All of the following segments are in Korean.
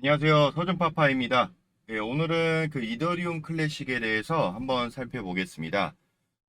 안녕하세요. 서준파파입니다. 예, 오늘은 그 이더리움 클래식에 대해서 한번 살펴보겠습니다.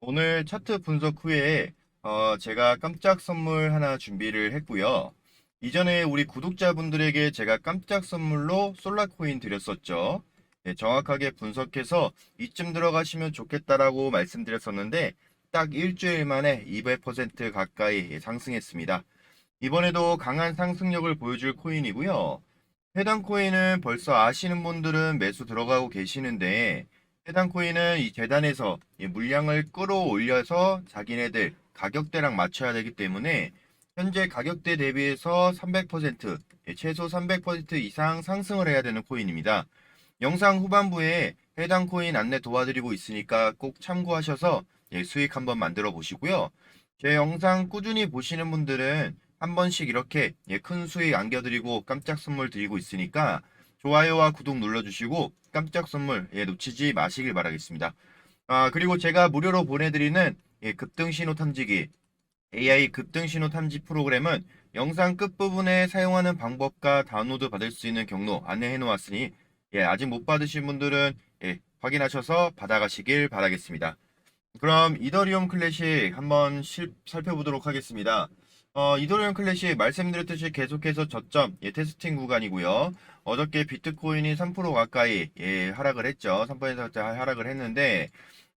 오늘 차트 분석 후에 어, 제가 깜짝 선물 하나 준비를 했고요. 이전에 우리 구독자분들에게 제가 깜짝 선물로 솔라코인 드렸었죠. 예, 정확하게 분석해서 이쯤 들어가시면 좋겠다라고 말씀드렸었는데 딱 일주일 만에 200% 가까이 상승했습니다. 이번에도 강한 상승력을 보여줄 코인이고요. 해당 코인은 벌써 아시는 분들은 매수 들어가고 계시는데 해당 코인은 이 재단에서 이 물량을 끌어올려서 자기네들 가격대랑 맞춰야 되기 때문에 현재 가격대 대비해서 300% 예, 최소 300% 이상 상승을 해야 되는 코인입니다. 영상 후반부에 해당 코인 안내 도와드리고 있으니까 꼭 참고하셔서 예, 수익 한번 만들어 보시고요. 제 영상 꾸준히 보시는 분들은 한 번씩 이렇게 예, 큰 수익 안겨드리고 깜짝 선물 드리고 있으니까 좋아요와 구독 눌러주시고 깜짝 선물 예, 놓치지 마시길 바라겠습니다. 아, 그리고 제가 무료로 보내드리는 예, 급등 신호 탐지기 AI 급등 신호 탐지 프로그램은 영상 끝부분에 사용하는 방법과 다운로드 받을 수 있는 경로 안내해 놓았으니 예, 아직 못 받으신 분들은 예, 확인하셔서 받아가시길 바라겠습니다. 그럼 이더리움 클래식 한번 실- 살펴보도록 하겠습니다. 어, 이더리움 클래식 말씀드렸듯이 계속해서 저점 예, 테스팅 구간이고요. 어저께 비트코인이 3% 가까이 예, 하락을 했죠. 3% 하락을 했는데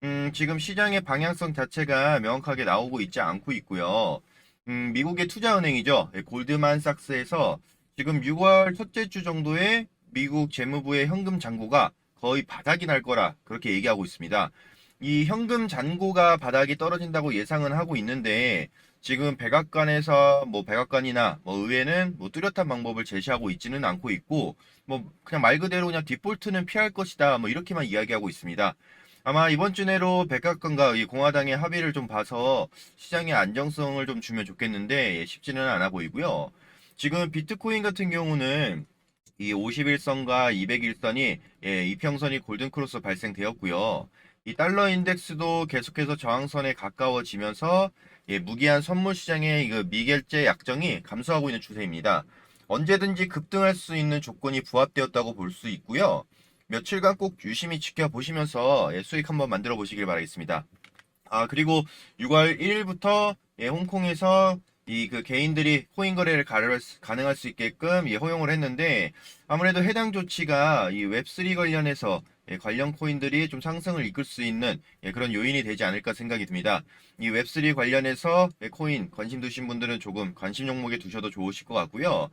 음, 지금 시장의 방향성 자체가 명확하게 나오고 있지 않고 있고요. 음, 미국의 투자은행이죠. 예, 골드만삭스에서 지금 6월 첫째 주 정도에 미국 재무부의 현금 잔고가 거의 바닥이 날 거라 그렇게 얘기하고 있습니다. 이 현금 잔고가 바닥이 떨어진다고 예상은 하고 있는데 지금 백악관에서 뭐 백악관이나 뭐 의회는 뭐 뚜렷한 방법을 제시하고 있지는 않고 있고 뭐 그냥 말 그대로 그냥 디폴트는 피할 것이다 뭐 이렇게만 이야기하고 있습니다. 아마 이번 주 내로 백악관과 이 공화당의 합의를 좀 봐서 시장의 안정성을 좀 주면 좋겠는데 예, 쉽지는 않아 보이고요. 지금 비트코인 같은 경우는 이 51선과 201선이 예, 이평선이 골든크로스 발생되었고요. 이 달러 인덱스도 계속해서 저항선에 가까워지면서 예, 무기한 선물 시장의 그 미결제 약정이 감소하고 있는 추세입니다. 언제든지 급등할 수 있는 조건이 부합되었다고 볼 수 있고요. 며칠간 꼭 유심히 지켜보시면서 예, 수익 한번 만들어 보시길 바라겠습니다. 아, 그리고 6월 1일부터 예, 홍콩에서 이 그 개인들이 코인 거래를 가능할 수- 있게끔 예, 허용을 했는데 아무래도 해당 조치가 이 웹3 관련해서 예, 관련 코인들이 좀 상승을 이끌 수 있는 예, 그런 요인이 되지 않을까 생각이 듭니다. 이 웹3 관련해서 예, 코인 관심 두신 분들은 조금 관심 종목에 두셔도 좋으실 것 같고요.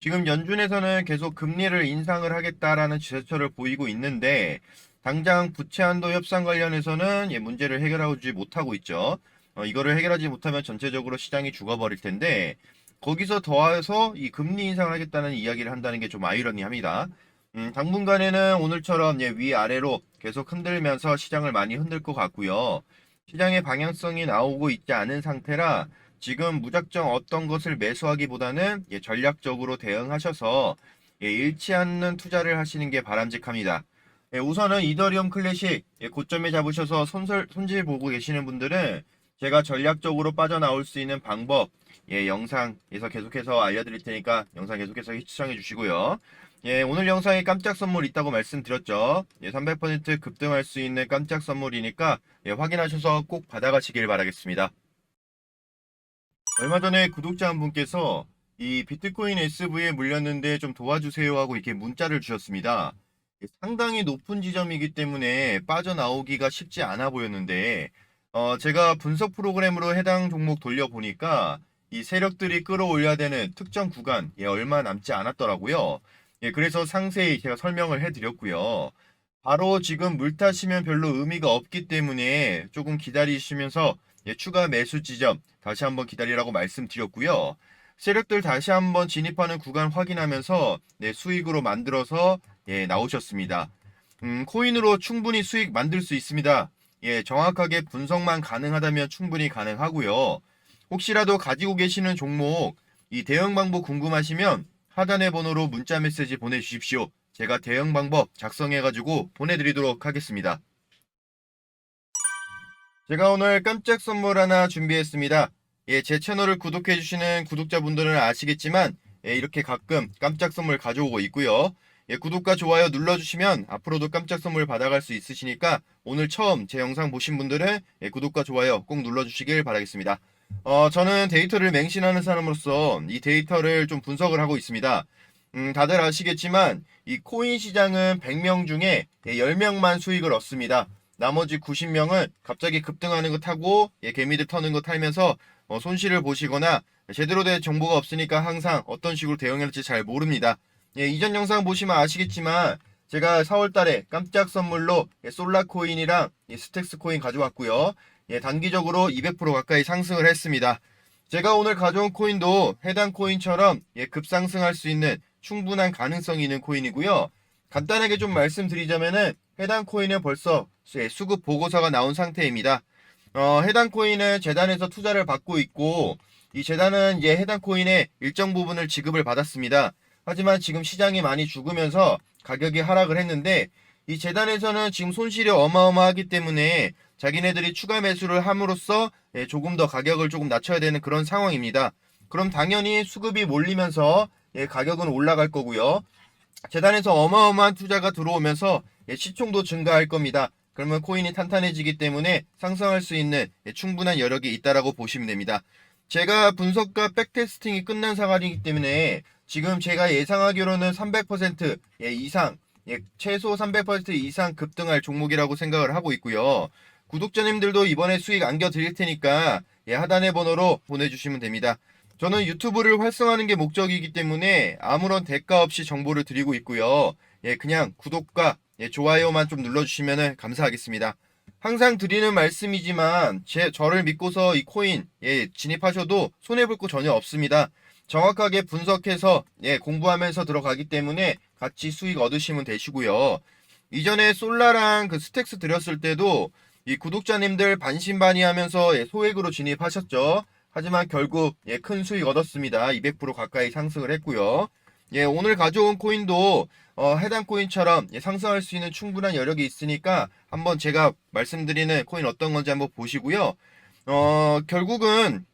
지금 연준에서는 계속 금리를 인상을 하겠다라는 제스처를 보이고 있는데 당장 부채 한도 협상 관련해서는 예, 문제를 해결하지 못하고 있죠. 어, 이거를 해결하지 못하면 전체적으로 시장이 죽어버릴 텐데 거기서 더해서 이 금리 인상을 하겠다는 이야기를 한다는 게 좀 아이러니합니다. 음, 당분간에는 오늘처럼 예, 위아래로 계속 흔들면서 시장을 많이 흔들 것 같고요. 시장의 방향성이 나오고 있지 않은 상태라 지금 무작정 어떤 것을 매수하기보다는 예, 전략적으로 대응하셔서 예, 잃지 않는 투자를 하시는 게 바람직합니다. 예, 우선은 이더리움 클래식 예, 고점에 잡으셔서 손설, 손실 보고 계시는 분들은 제가 전략적으로 빠져나올 수 있는 방법 예, 영상에서 계속해서 알려드릴 테니까 영상 계속해서 시청해 주시고요. 예, 오늘 영상에 깜짝 선물 있다고 말씀드렸죠. 예, 300% 급등할 수 있는 깜짝 선물이니까 예, 확인하셔서 꼭 받아가시길 바라겠습니다. 얼마 전에 구독자 한 분께서 이 비트코인 SV에 물렸는데 좀 도와주세요 하고 이렇게 문자를 주셨습니다. 예, 상당히 높은 지점이기 때문에 빠져나오기가 쉽지 않아 보였는데 어, 제가 분석 프로그램으로 해당 종목 돌려보니까 이 세력들이 끌어올려야 되는 특정 구간 예, 얼마 남지 않았더라고요. 예, 그래서 상세히 제가 설명을 해드렸고요. 바로 지금 물 타시면 별로 의미가 없기 때문에 조금 기다리시면서 예, 추가 매수 지점 다시 한번 기다리라고 말씀드렸고요. 세력들 다시 한번 진입하는 구간 확인하면서 네, 수익으로 만들어서 예, 나오셨습니다. 음, 코인으로 충분히 수익 만들 수 있습니다. 예, 정확하게 분석만 가능하다면 충분히 가능하고요. 혹시라도 가지고 계시는 종목 이 대응 방법 궁금하시면 하단의 번호로 문자 메시지 보내주십시오. 제가 대응 방법 작성해가지고 보내드리도록 하겠습니다. 제가 오늘 깜짝 선물 하나 준비했습니다. 예, 제 채널을 구독해주시는 구독자분들은 아시겠지만 예, 이렇게 가끔 깜짝 선물 가져오고 있고요. 예, 구독과 좋아요 눌러주시면 앞으로도 깜짝 선물 받아갈 수 있으시니까 오늘 처음 제 영상 보신 분들은 예, 구독과 좋아요 꼭 눌러주시길 바라겠습니다. 어, 저는 데이터를 맹신하는 사람으로서 이 데이터를 좀 분석을 하고 있습니다. 음, 다들 아시겠지만 이 코인 시장은 100명 중에 예, 10명만 수익을 얻습니다. 나머지 90명은 갑자기 급등하는 거 타고 예, 개미들 터는 거 타면서 어, 손실을 보시거나 제대로 된 정보가 없으니까 항상 어떤 식으로 대응해야 할지 잘 모릅니다. 예, 이전 영상 보시면 아시겠지만 제가 4월 달에 깜짝 선물로 예, 솔라 코인이랑 예, 스택스 코인 가져왔고요. 예, 단기적으로 200% 가까이 상승을 했습니다. 제가 오늘 가져온 코인도 해당 코인처럼 예, 급상승할 수 있는 충분한 가능성이 있는 코인이고요. 간단하게 좀 말씀드리자면은 해당 코인은 벌써 예, 수급 보고서가 나온 상태입니다. 어, 해당 코인은 재단에서 투자를 받고 있고 이 재단은 이제 해당 코인의 일정 부분을 지급을 받았습니다. 하지만 지금 시장이 많이 죽으면서 가격이 하락을 했는데 이 재단에서는 지금 손실이 어마어마하기 때문에 자기네들이 추가 매수를 함으로써 예, 조금 더 가격을 조금 낮춰야 되는 그런 상황입니다. 그럼 당연히 수급이 몰리면서 예, 가격은 올라갈 거고요. 재단에서 어마어마한 투자가 들어오면서 예, 시총도 증가할 겁니다. 그러면 코인이 탄탄해지기 때문에 상승할 수 있는 예, 충분한 여력이 있다라고 보시면 됩니다. 제가 분석과 백테스팅이 끝난 상황이기 때문에 지금 제가 예상하기로는 300% 예, 이상, 예, 최소 300% 이상 급등할 종목이라고 생각을 하고 있고요. 구독자님들도 이번에 수익 안겨드릴 테니까 예, 하단의 번호로 보내주시면 됩니다. 저는 유튜브를 활성화하는 게 목적이기 때문에 아무런 대가 없이 정보를 드리고 있고요. 예, 그냥 구독과 예, 좋아요만 좀 눌러주시면 감사하겠습니다. 항상 드리는 말씀이지만 제 저를 믿고서 이 코인 예, 진입하셔도 손해 볼 거 전혀 없습니다. 정확하게 분석해서 예, 공부하면서 들어가기 때문에 같이 수익 얻으시면 되시고요. 이전에 솔라랑 그 스택스 드렸을 때도 이 구독자님들 반신반의하면서 예, 소액으로 진입하셨죠. 하지만 결국 예, 큰 수익 얻었습니다. 200% 가까이 상승을 했고요. 예, 오늘 가져온 코인도 어, 해당 코인처럼 예, 상승할 수 있는 충분한 여력이 있으니까 한번 제가 말씀드리는 코인 어떤 건지 한번 보시고요. 어, 결국은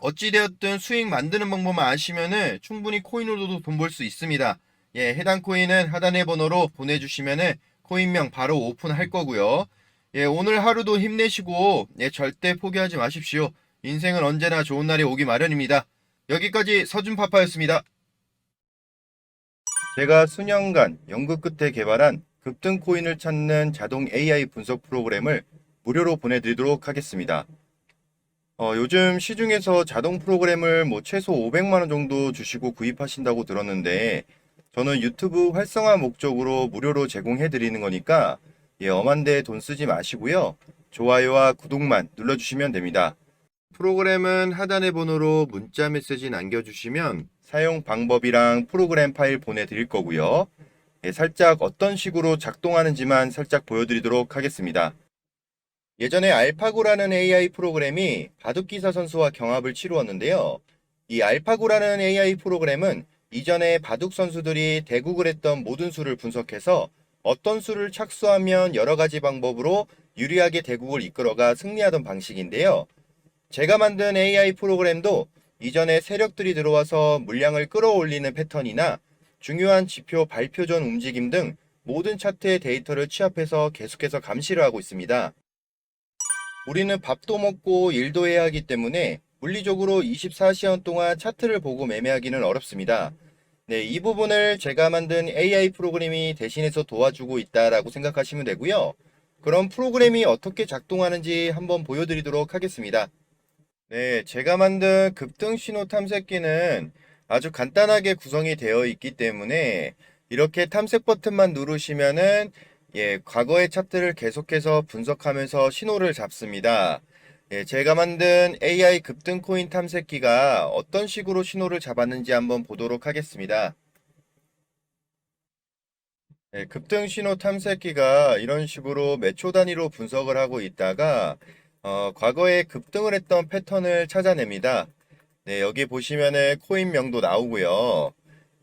어찌되었든 수익 만드는 방법만 아시면은 충분히 코인으로도 돈 벌 수 있습니다. 예, 해당 코인은 하단의 번호로 보내주시면은 코인명 바로 오픈할 거고요. 예, 오늘 하루도 힘내시고 예, 절대 포기하지 마십시오. 인생은 언제나 좋은 날이 오기 마련입니다. 여기까지 서준파파였습니다. 제가 수년간 연구 끝에 개발한 급등 코인을 찾는 자동 AI 분석 프로그램을 무료로 보내드리도록 하겠습니다. 어, 요즘 시중에서 자동 프로그램을 뭐 최소 500만 원 정도 주시고 구입하신다고 들었는데 저는 유튜브 활성화 목적으로 무료로 제공해 드리는 거니까 예, 엄한데 돈 쓰지 마시고요. 좋아요와 구독만 눌러주시면 됩니다. 프로그램은 하단의 번호로 문자 메시지 남겨주시면 사용 방법이랑 프로그램 파일 보내드릴 거고요. 예, 살짝 어떤 식으로 작동하는지만 살짝 보여드리도록 하겠습니다. 예전에 알파고라는 AI 프로그램이 바둑기사 선수와 경합을 치루었는데요. 이 알파고라는 AI 프로그램은 이전에 바둑 선수들이 대국을 했던 모든 수를 분석해서 어떤 수를 착수하면 여러 가지 방법으로 유리하게 대국을 이끌어가 승리하던 방식인데요. 제가 만든 AI 프로그램도 이전에 세력들이 들어와서 물량을 끌어올리는 패턴이나 중요한 지표 발표 전 움직임 등 모든 차트의 데이터를 취합해서 계속해서 감시를 하고 있습니다. 우리는 밥도 먹고 일도 해야 하기 때문에 물리적으로 24시간 동안 차트를 보고 매매하기는 어렵습니다. 네, 이 부분을 제가 만든 AI 프로그램이 대신해서 도와주고 있다라고 생각하시면 되고요. 그럼 프로그램이 어떻게 작동하는지 한번 보여드리도록 하겠습니다. 네, 제가 만든 급등 신호 탐색기는 아주 간단하게 구성이 되어 있기 때문에 이렇게 탐색 버튼만 누르시면은 예, 과거의 차트를 계속해서 분석하면서 신호를 잡습니다. 예, 제가 만든 AI 급등 코인 탐색기가 어떤 식으로 신호를 잡았는지 한번 보도록 하겠습니다. 예, 급등 신호 탐색기가 이런 식으로 몇초 단위로 분석을 하고 있다가 어, 과거에 급등을 했던 패턴을 찾아냅니다. 네, 여기 보시면은 코인명도 나오고요.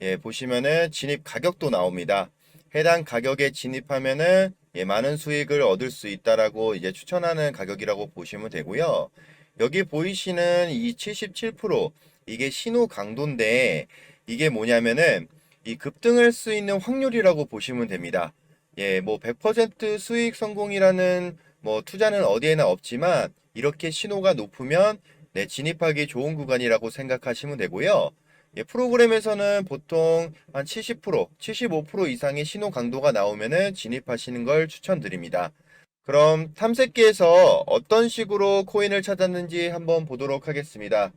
예, 보시면은 진입 가격도 나옵니다. 해당 가격에 진입하면은 예, 많은 수익을 얻을 수 있다라고 이제 추천하는 가격이라고 보시면 되고요. 여기 보이시는 이 77% 이게 신호 강도인데 이게 뭐냐면은 이 급등할 수 있는 확률이라고 보시면 됩니다. 예, 뭐 100% 수익 성공이라는 뭐 투자는 어디에나 없지만 이렇게 신호가 높으면 네, 진입하기 좋은 구간이라고 생각하시면 되고요. 예, 프로그램에서는 보통 한 70%, 75% 이상의 신호 강도가 나오면은 진입하시는 걸 추천드립니다. 그럼 탐색기에서 어떤 식으로 코인을 찾았는지 한번 보도록 하겠습니다.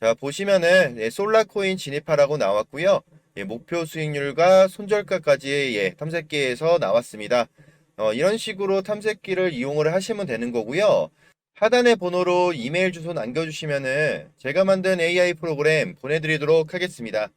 자, 보시면은 예, 솔라 코인 진입하라고 나왔고요. 예, 목표 수익률과 손절가까지 예, 탐색기에서 나왔습니다. 어, 이런 식으로 탐색기를 이용을 하시면 되는 거고요. 하단의 번호로 이메일 주소 남겨주시면은 제가 만든 AI 프로그램 보내드리도록 하겠습니다.